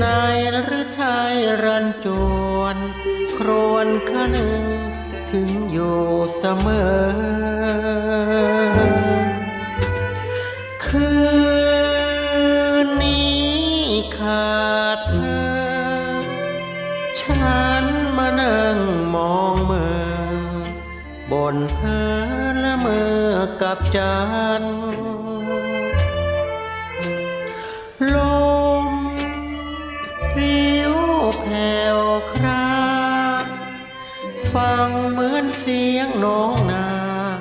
นายรุ่ยไทยรันจวน ครวนคะหนึ่งถึงอยู่เสมอ คืนนี้ขาดเธอ ฉันมานั่งมองเมื่อบนเพ้อละเมอกับจันทร์ ปลิวแผ่วครางฟังเหมือนเสียงน้องนาง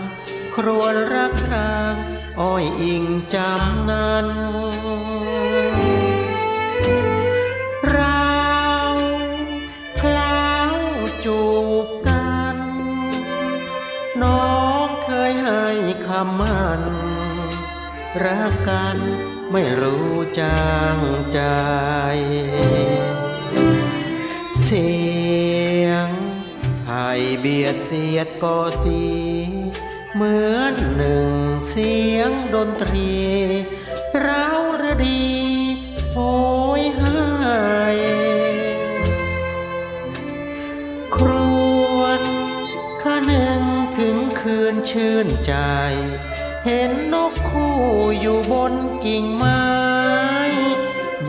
ครวญรักรางอ้อยอิงจำนั้นราคล้าวจูบกันน้องเคยให้คำมั่นรักกัน ไม่รู้จางใจ เสียงไผ่เบียดเสียดก่อสี เหมือนหนึ่งเสียงดนตรีร้าวระดีโหยหายครวนข้าหนึ่งถึงคืนชื่นใจ เห็นนกคู่อยู่บนกิ่งไม้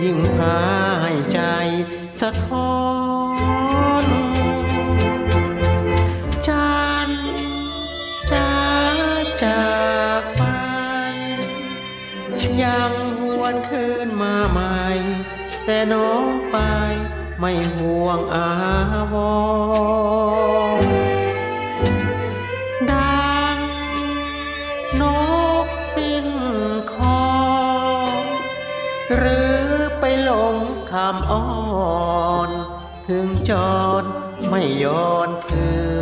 ยิ่งพาให้ใจสะท้อนจันจ้าจากไปฉันยังหวนคืนมาใหม่ แต่น้องไปไม่ห่วงอาวร นกสิ้นคอ หรือไปหลงคำอ้อน ถึงจอดไม่ย้อนคืน